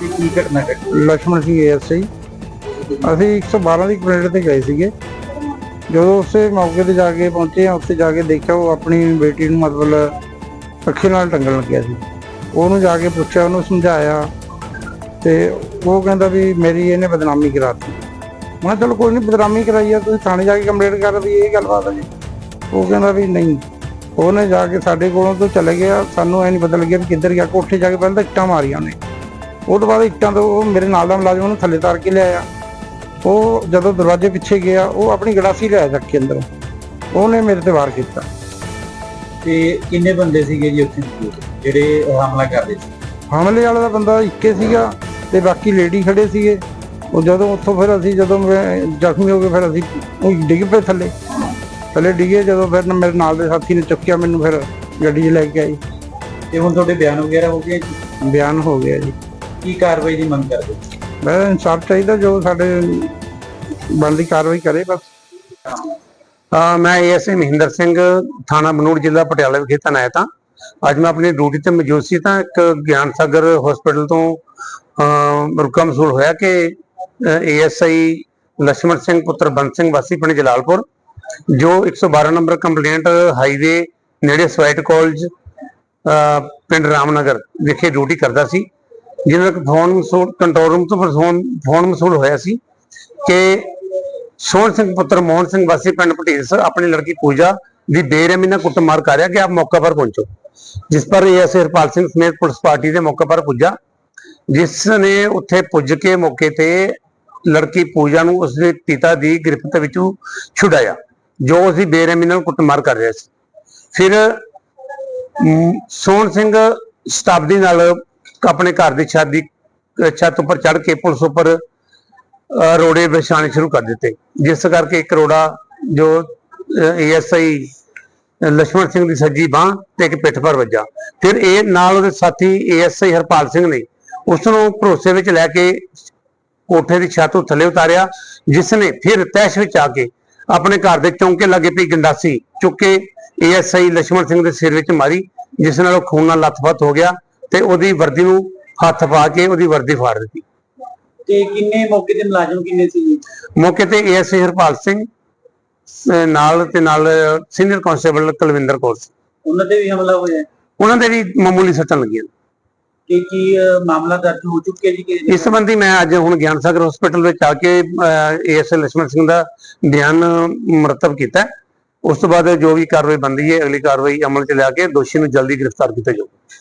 ਤੇ ਕੀ ਘਟਨਾ ਘਟੀ? ਲక్ష్మణ ਸਿੰਘ ਏਐਸਆਈ ਅਸੀਂ 112 ਦੀ ਕੰਪਲੇਂਟ ਤੇ ਗਏ ਸੀਗੇ। ਜਦੋਂ ਉਸੇ ਮੌਕੇ ਤੇ ਜਾ ਕੇ ਪਹੁੰਚੇ ਆ ਉੱਥੇ ਜਾ ਕੇ ਦੇਖਿਆ ਉਹ ਆਪਣੀ ਬੇਟੀ ਨੂੰ ਮਤਲਬ ਅੱਖੀ ਨਾਲ ਟੰਗਣ ਲੱਗਿਆ ਸੀ। ਉਹਨੂੰ ਜਾ ਕੇ ਪੁੱਛਿਆ, ਉਹਨੂੰ ਸਮਝਾਇਆ ਤੇ ਉਹ ਕਹਿੰਦਾ ਵੀ ਮੇਰੀ ਇਹਨੇ ਬਦਨਾਮੀ ਕਰਾਤੀ। ਮੈਂ ਚਲੋ ਕੋਈ ਨਹੀਂ ਬਦਨਾਮੀ ਕਰਾਈ ਆ, ਤੁਸੀਂ ਥਾਣੇ ਜਾ ਕੇ ਕੰਪਲੇਂਟ ਕਰ ਵੀ ਇਹ ਗੱਲਬਾਤ ਆ ਜੀ। ਉਹ ਕਹਿੰਦਾ ਵੀ ਨਹੀਂ, ਉਹਨੇ ਜਾ ਕੇ ਸਾਡੇ ਕੋਲੋਂ ਤੋਂ ਚਲੇ ਗਿਆ, ਸਾਨੂੰ ਐ ਨਹੀਂ ਪਤਾ ਲੱਗਿਆ ਵੀ ਕਿੱਧਰ ਗਿਆ, ਕੋਠੇ ਜਾ ਕੇ ਪਹਿਲਾਂ ਤਾਂ ਇੱਟਾਂ ਮਾਰੀਆਂ ਉਹਨੇ। ਉਹ ਤੋਂ ਬਾਅਦ ਇੱਟਾਂ ਤੋਂ ਉਹ ਮੇਰੇ ਨਾਲ ਦਾ ਮੁਲਾਜ਼ਮ ਉਹਨੂੰ ਥੱਲੇ ਤਾਰ ਕੇ ਲਿਆਇਆ। ਉਹ ਜਦੋਂ ਦਰਵਾਜ਼ੇ ਪਿੱਛੇ ਗਿਆ ਉਹ ਆਪਣੀ ਗੜਾਸੀ ਲਿਆਇਆ ਚੱਕ ਕੇ ਅੰਦਰੋਂ। ਉਹਨੇ ਮੇਰੇ ਤੇ ਵਾਰ ਕੀਤਾ। ਤੇ ਕਿੰਨੇ ਬੰਦੇ ਸੀਗੇ ਜੀ ਉੱਥੇ? ਜਿਹੜੇ ਉਹ ਹਮਲਾ ਕਰਦੇ ਸੀ? ਹਮਲੇ ਵਾਲਾ ਦਾ ਬੰਦਾ ਇੱਕੇ ਸੀਗਾ ਤੇ ਬਾਕੀ ਲੇਡੀ ਖੜੇ ਸੀਗੇ। ਉਹ ਜਦੋਂ ਉੱਥੋਂ ਫਿਰ ਅਸੀਂ ਜਦੋਂ ਜ਼ਖਮੀ ਹੋ ਗਏ ਫਿਰ ਅਸੀਂ ਉਹ ਡਿੱਗ ਪਏ ਥੱਲੇ। ਥੱਲੇ ਡਿੱਗੇ ਜਦੋਂ ਫਿਰ ਮੇਰੇ ਨਾਲ ਦੇ ਸਾਥੀ ਨੇ ਚੁੱਕਿਆ ਮੈਨੂੰ ਫਿਰ ਗੱਡੀ 'ਚ ਲੈ ਕੇ ਆਈ ਤੇ ਹੁਣ ਤੁਹਾਡੇ ਬਿਆਨ ਵਗੈਰਾ ਹੋ ਗਏ ਜੀ? ਬਿਆਨ ਹੋ ਗਿਆ ਜੀ। ਕੀ ਕਾਰਵਾਈ ਦੀ ਮੰਗ ਕਰਦੇ ਮੈਂ ਇਨਸਾਫ ਚਾਹੀਦਾ ਜੋ ਸਾਡੇ ਬਣਦੀ ਕਾਰਵਾਈ ਕਰੇ ਬਸ। ਆ ਮੈਂ ਐਸਏ ਮਹਿੰਦਰ ਸਿੰਘ, ਥਾਣਾ ਬਨੂੜ ਜ਼ਿਲ੍ਹਾ ਪਟਿਆਲਾ ਵਿਖੇ ਤਨਾਇਤ ਹਾਂ। ਅੱਜ ਮੈਂ ਆਪਣੀ ਡਿਊਟੀ ਤੇ ਮੌਜੂਦ ਸੀ ਤਾਂ ਇੱਕ ਗਿਆਨ ਸਾਗਰ ਹਸਪੀਟਲ ਤੋਂ ਰੁਕਾ ਮਸੂਲ ਹੋਇਆ ਕਿ ਏਐਸਆਈ ਲక్ష్మణ ਸਿੰਘ, ਪੁੱਤਰ ਬੰਦ ਸਿੰਘ ਵਾਸੀ ਪਿੰਡ ਜਲਾਲਪੁਰ, ਜੋ 112 ਨੰਬਰ ਕੰਪਲੇਂਟ ਹਾਈਵੇ ਨੇੜੇ ਸਵਾਈਟ ਕਾਲਜ ਪਿੰਡ ਰਾਮਨਗਰ ਵਿਖੇ ਡਿਊਟੀ ਕਰਦਾ ਸੀ। ਜਿਹਨਾਂ ਦਾ ਫੋਨ ਮਸੂਲ ਕੰਟਰੋਲ ਰੂਮ ਤੋਂ ਫੋਨ ਫੋਨ ਮਸੂਲ ਹੋਇਆ ਸੀ ਕਿ ਸੋਹਣ ਸਿੰਘ ਪੁੱਤਰ ਮੋਹਨ ਸਿੰਘ ਵਾਸੀ ਪਿੰਡ ਪਟੇਸ ਆਪਣੀ ਲੜਕੀ ਪੂਜਾ ਦੀ ਬੇਰਹਿਮੀ ਨਾਲ ਕੁੱਟਮਾਰ ਕਰ ਰਿਹਾ ਕਿ ਆਪ ਮੌਕੇ ਪਰ ਪਹੁੰਚੋ। ਜਿਸ ਪਰ ਏਐਸਏ ਹਰਪਾਲ ਸਿੰਘ ਸਮੇਤ ਪੁਲਿਸ ਪਾਰਟੀ ਦੇ ਮੌਕੇ ਪਰ ਪੁੱਜਾ, ਜਿਸ ਨੇ ਉੱਥੇ ਪੁੱਜ ਕੇ ਮੌਕੇ ਤੇ ਲੜਕੀ ਪੂਜਾ ਨੂੰ ਉਸਦੇ ਪਿਤਾ ਦੀ ਗ੍ਰਿਫਤ ਵਿੱਚੋਂ ਛੁਡਾਇਆ, ਜੋ ਉਸਦੀ ਬੇਰਹਿਮੀ ਨਾਲ ਕੁੱਟਮਾਰ ਕਰ ਰਿਹਾ ਸੀ। ਫਿਰ ਸੋਹਣ ਸਿੰਘ ਸ਼ਤਾਬਦੀ ਨਾਲ ਆਪਣੇ ਘਰ ਦੀ ਛੱਤ ਦੀ ਛੱਤ ਉੱਪਰ ਚੜ ਕੇ ਪੁਲਿਸ ਉੱਪਰ ਰੋੜੇ ਵਿਛਾਣੇ ਸ਼ੁਰੂ ਕਰ ਦਿੱਤੇ। ਜਿਸ ਕਰਕੇ ਕਰੋੜਾ ਜੋ ਏਐਸਆਈ ਲక్ష్మణ ਸਿੰਘ ਦੀ ਸੱਜੀ ਬਾਹ ਤੇ ਇੱਕ ਪਿੱਠ ਪਰ ਵੱਜਾ। ਫਿਰ ਇਹ ਨਾਲ ਉਹਦੇ ਸਾਥੀ ਏਐਸਆਈ ਹਰਪਾਲ ਸਿੰਘ ਨੇ ਉਸ ਨੂੰ ਭਰੋਸੇ ਵਿੱਚ ਲੈ ਕੇ ਕੋਠੇ ਦੀ ਛੱਤ ਤੋਂ ਥੱਲੇ ਉਤਾਰਿਆ, ਜਿਸ ਨੇ ਫਿਰ ਤੈਸ਼ ਵਿੱਚ ਆ ਕੇ ਆਪਣੇ ਘਰ ਦੇ ਚੌਂਕੇ ਲੱਗੇ ਪਈ ਗੰਡਾਸੀ ਚੁੱਕੇ ਏਐਸਆਈ ਲక్ష్మణ ਸਿੰਘ ਦੇ ਸਿਰ ਵਿੱਚ ਮਾਰੀ, ਜਿਸ ਨਾਲ ਉਹ ਖੂਨ ਨਾਲ ਲੱਥਪੱਥ ਹੋ ਗਿਆ। ਤੇ ਉਹਦੀ ਵਰਦੀ ਨੂੰ ਹੱਥ ਪਾ ਕੇ ਉਹਦੀ ਵਰਦੀ ਫਾੜ ਦਿੱਤੀ। ਤੇ ਕਿੰਨੇ ਮੌਕੇ ਤੇ ਮੁਲਾਜ਼ਮ ਕਿੰਨੇ ਸੀ? ਮੌਕੇ ਤੇ ਏਐਸਏ ਹਰਪਾਲ ਸਿੰਘ ਨਾਲ ਤੇ ਨਾਲ ਸੀਨੀਅਰ ਕਾਂਸਟੇਬਲ ਕੁਲਵਿੰਦਰ ਕੌਰ ਸੀ। ਉਹਨਾਂ ਤੇ ਵੀ ਹਮਲਾ ਹੋਇਆ ਉਹਨਾਂ ਦੇ ਵੀ ਮਾਮੂਲੀ ਸੱਟਾਂ ਲੱਗੀਆਂ। ਕਿ ਕੀ ਮਾਮਲਾ ਦਰਜ ਹੋ ਚੁੱਕਿਆ ਜੀ ਇਸ ਸੰਬੰਧੀ ਮੈਂ ਅੱਜ ਹੁਣ ਗਿਆਨ ਸਾਗਰ ਹਸਪੀਟਲ ਵਿੱਚ ਆ ਕੇ ਏਐਸਏ ਲక్ష్ਮਣ ਸਿੰਘ ਦਾ ਬਿਆਨ ਮਰਤਬ ਕੀਤਾ ਉਸ ਤੋਂ ਬਾਅਦ ਜੋ ਵੀ ਕਾਰਵਾਈ ਬੰਦੀ ਹੈ ਅਗਲੀ ਕਾਰਵਾਈ ਅਮਲ 'ਚ ਲਿਆ ਕੇ ਦੋਸ਼ੀ ਨੂੰ ਜਲਦੀ ਗ੍ਰਿਫਤਾਰ ਕੀਤਾ ਜਾਊਗਾ।